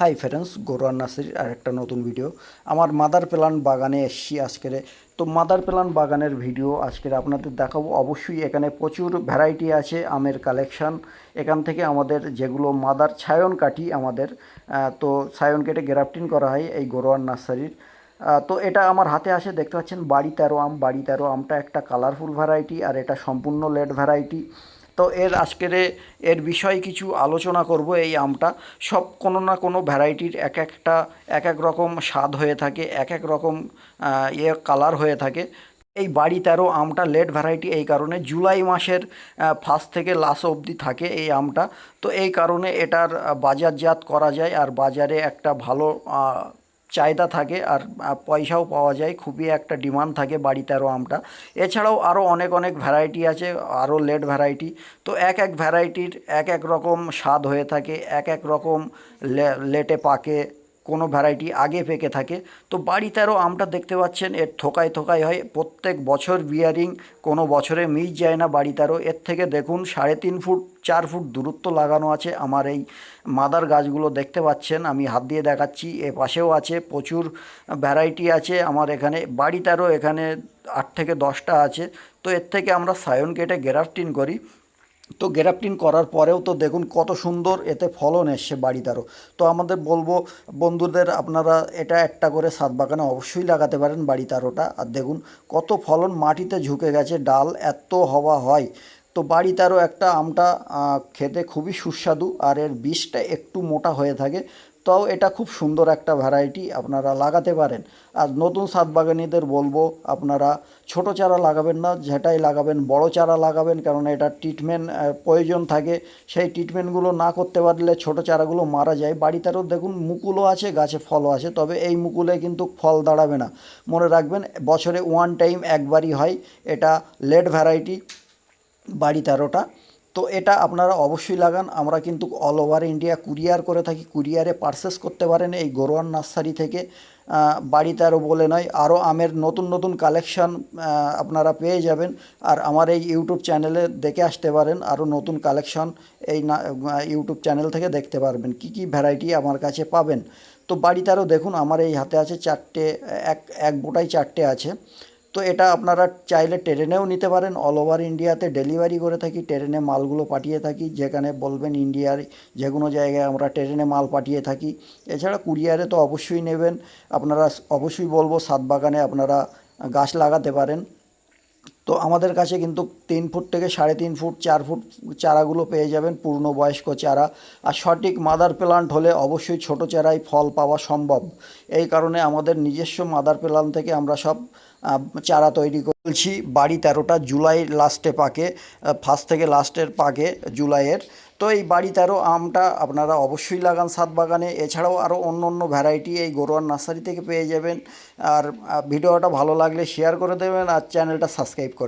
High friends Gauran Nasir আর একটা নতুন ভিডিও আমার মাদার প্লান বাগানে এসছি আজকের। তো মাদার প্লান বাগানের ভিডিও আজকের আপনাদের দেখাবো। অবশ্যই এখানে প্রচুর ভ্যারাইটি আছে, আমের কালেকশান এখান থেকে আমাদের যেগুলো মাদার ছায়ন কাঠি আমাদের তো ছায়ন কেটে গ্রাফটিং করা হয় এই গৌরওয়ান নার্সারির তো এটা আমার হাতে আসে, দেখতে পাচ্ছেন, বাড়ি তেরো আম। বাড়ি তেরো আমটা একটা কালারফুল ভ্যারাইটি আর এটা সম্পূর্ণ লেড ভ্যারাইটি তো এর আজকের এর বিষয়ে কিছু আলোচনা করব এই আমটা। সব কোনো না কোনো ভ্যারাইটির এক একটা, এক এক রকম স্বাদ হয়ে থাকে, এক এক রকম ইয়ে কালার হয়ে থাকে। এই বাড়ি তেরো আমটা লেট ভ্যারাইটি এই কারণে জুলাই মাসের ফার্স্ট থেকে লাস্ট অবধি থাকে এই আমটা। তো এই কারণে এটার বাজারজাত করা যায় আর বাজারে একটা ভালো চাহিদা থাকে আর পয়সাও পাওয়া যায়, খুবই একটা ডিমান্ড থাকে বাড়িতে আরও আমটা। এছাড়াও আরও অনেক অনেক ভ্যারাইটি আছে আরও লেট ভ্যারাইটি তো এক এক ভ্যারাইটির এক এক রকম স্বাদ হয়ে থাকে, এক এক রকম লেটে পাকে। কোনো ভ্যারাইটি আগে পেকে থাকে। তো বাড়ি তেরো আমটা দেখতে পাচ্ছেন, এর থোকায় থোকায় হয়। প্রত্যেক বছর বিয়ারিং কোনো বছরে মিস যায় না বাড়ি তেরো। এর থেকে দেখুন, সাড়ে তিন ফুট, চার ফুট দূরত্ব লাগানো আছে আমার এই মাদার গাছগুলো দেখতে পাচ্ছেন। আমি হাত দিয়ে দেখাচ্ছি, এ পাশেও আছে, প্রচুর ভ্যারাইটি আছে আমার এখানে। বাড়ি তেরো এখানে আট থেকে দশটা আছে। তো এর থেকে আমরা সায়ন কেটে গ্রাফটিন করি। তো গ্রাফটিং করার পরেও তো দেখুন কত সুন্দর এতে ফলন এসছে বাড়িটারও। তো আমাদের বলব বন্ধুদের আপনারা এটা একটা করে সাত বাগানে অবশ্যই লাগাতে পারেন বাড়িতারোটা আর দেখুন কত ফলন মাটিতে ঝুঁকে গেছে, ডাল এত হওয়া হয়। তো বাড়িতারও একটা আমটা খেতে খুবই সুস্বাদু আর এর বিষটা একটু মোটা হয়ে থাকে। তাও এটা খুব সুন্দর একটা ভ্যারাইটি আপনারা লাগাতে পারেন। আর নতুন সাত বাগানিদের বলব, আপনারা ছোট চারা লাগাবেন না যেটাই লাগাবেন, বড় চারা লাগাবেন কারণ এটা ট্রিটমেন্ট প্রয়োজন থাকে। সেই ট্রিটমেন্টগুলো না করতে পারলে ছোট চারাগুলো মারা যায়। বাড়িতেও দেখুন মুকুলও আছে, গাছে ফলও আছে, তবে এই মুকুলে কিন্তু ফল দাঁড়াবে না। মনে রাখবেন, বছরে ওয়ান টাইম একবারই হয়। এটা লেট ভ্যারাইটি বাড়ি তেরোটা তো এটা আপনারা অবশ্যই লাগান। আমরা কিন্তু অল ওভার ইন্ডিয়া কুরিয়ার করে থাকি। কুরিয়ারে পারচেস করতে পারেন এই গরোয়ান নার্সারি থেকে। বাড়িতে আরও বলে নয় আরও আমের নতুন নতুন কালেকশন আপনারা পেয়ে যাবেন। আর আমার এই ইউটিউব চ্যানেলে দেখে আসতে পারেন আরও নতুন কালেকশন এই ইউটিউব চ্যানেল থেকে দেখতে পারবেন। কি কি ভ্যারাইটি আমার কাছে পাবেন। তো বাড়িতে আরও দেখুন, আমার এই হাতে আছে চারটে, এক এক বোটাই চারটে আছে। তো এটা আপনারা চাইলে ট্রেনেও নিতে পারেন। অল ওভার ইন্ডিয়াতে ডেলিভারি করে থাকি, ট্রেনে মালগুলো পাঠিয়ে থাকি। যেখানে বলবেন ইন্ডিয়ার যে কোনো জায়গায় আমরা ট্রেনে মাল পাঠিয়ে থাকি। এছাড়া কুরিয়ারে তো অবশ্যই নেবেন। আপনারা অবশ্যই বলব, সাত বাগানে আপনারা গাছ লাগাতে পারেন। তো আমাদের কাছে কিন্তু তিন ফুট থেকে সাড়ে তিন ফুট, চার ফুট চারাগুলো পেয়ে যাবেন পূর্ণবয়স্ক চারা। আর সঠিক মাদার প্লান্ট হলে অবশ্যই ছোট চারায় ফল পাওয়া সম্ভব। এই কারণে আমাদের নিজস্ব মাদার প্লান্ট থেকে আমরা সব চারা তৈরি করছি বাড়ি তেরোটা, জুলাই লাস্টে পাকে ফার্স্ট থেকে লাস্টের পাকে জুলাইয়ের। তো এই বাড়ি তেরো আমটা আপনারা অবশ্যই লাগান সাত বাগানে। এছাড়াও আরও অন্য অন্য ভ্যারাইটি এই গরুয়ার নার্সারি থেকে পেয়ে যাবেন। আর ভিডিওটা ভালো লাগলে শেয়ার করে দেবেন আর চ্যানেলটা সাবস্ক্রাইব করে